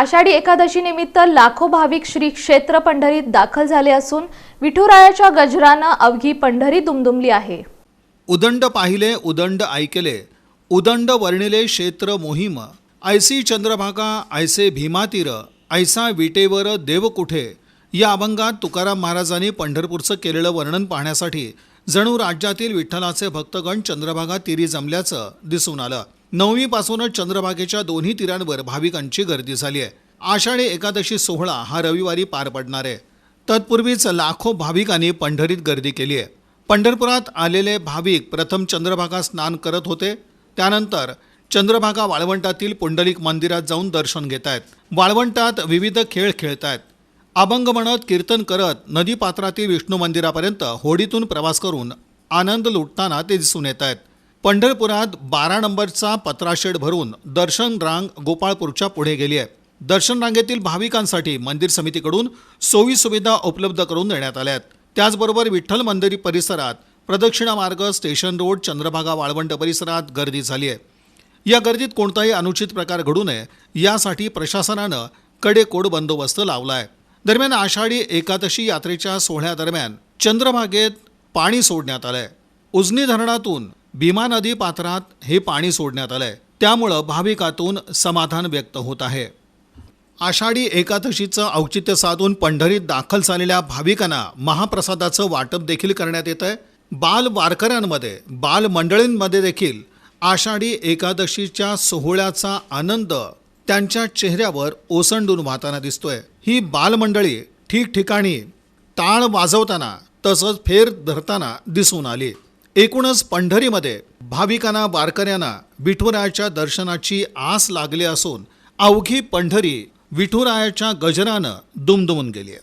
आषाढी एकादशी निमित्त लाखो भाविक श्री क्षेत्र पंढरीत दाखल झाले असून विठुरायाच्या गजरानं अवघी पंढरी दुमदुमली आहे. उदंड पाहिले उदंड ऐकले उदंड वर्णिले क्षेत्र मोहीम ऐसी चंद्रभागा ऐसे भीमातीर ऐसा विटेवर देव कुठे? या अभंगात तुकाराम महाराजांनी पंढरपूरचं केलेलं वर्णन पाहण्यासाठी जणू राज्यातील विठ्ठलाचे भक्तगण चंद्रभागा तीरी जमल्याचं दिसून आलं. नवमीपासूनच चंद्रभागेच्या दोन्ही तीरांवर भाविकांची गर्दी झाली आहे. आषाढी एकादशी सोहळा हा रविवारी पार पडणार आहे. तत्पूर्वीच लाखो भाविकांनी पंढरीत गर्दी केली आहे. पंढरपुरात आलेले भाविक प्रथम चंद्रभागा स्नान करत होते. त्यानंतर चंद्रभागा वाळवंटातील पुंडलिक मंदिरात जाऊन दर्शन घेत आहेत. वाळवंटात विविध खेळ खेळत आहेत. अभंग म्हणत कीर्तन करत नदीपात्रातील विष्णू मंदिरापर्यंत होडीतून प्रवास करून आनंद लुटताना ते दिसून येत आहेत. पंढरपुरात बारा नंबरचा पत्राशेड भरून दर्शन रांग गोपाळपूरच्या पुढे गेली आहे. दर्शन रांगेतील भाविकांसाठी मंदिर समितीकडून सोयी सुविधा उपलब्ध करून देण्यात आल्या आहेत. त्याचबरोबर विठ्ठल मंदिर परिसरात प्रदक्षिणा मार्ग स्टेशन रोड चंद्रभागा वाळवंट परिसरात गर्दी झाली आहे. या गर्दीत कोणताही अनुचित प्रकार घडू नये यासाठी प्रशासनानं कडेकोड बंदोबस्त लावला आहे. दरम्यान आषाढी एकादशी यात्रेच्या सोहळ्यादरम्यान चंद्रभागेत पाणी सोडण्यात आलं आहे उजनी धरणातून भीमा नदी पात्रात हे पाणी सोडण्यात आलंय. त्यामुळं भाविकातून समाधान व्यक्त होत आहे. आषाढी एकादशीचं औचित्य साधून पंढरीत दाखल झालेल्या भाविकांना महाप्रसादाचं वाटप देखील करण्यात येत आहे. बाल वारकऱ्यांमध्ये बाल मंडळींमध्ये देखील आषाढी एकादशीच्या सोहळ्याचा आनंद त्यांच्या चेहऱ्यावर ओसंडून वाहताना दिसतोय. ही बालमंडळी ठिकठिकाणी टाळ वाजवताना तसंच फेर धरताना दिसून आली. एकूणच पंढरीमध्ये भाविकांना वारकऱ्यांना विठुरायाच्या दर्शनाची आस लागली असून अवघी पंढरी विठुरायाच्या गजरानं दुमदुमून गेली आहे.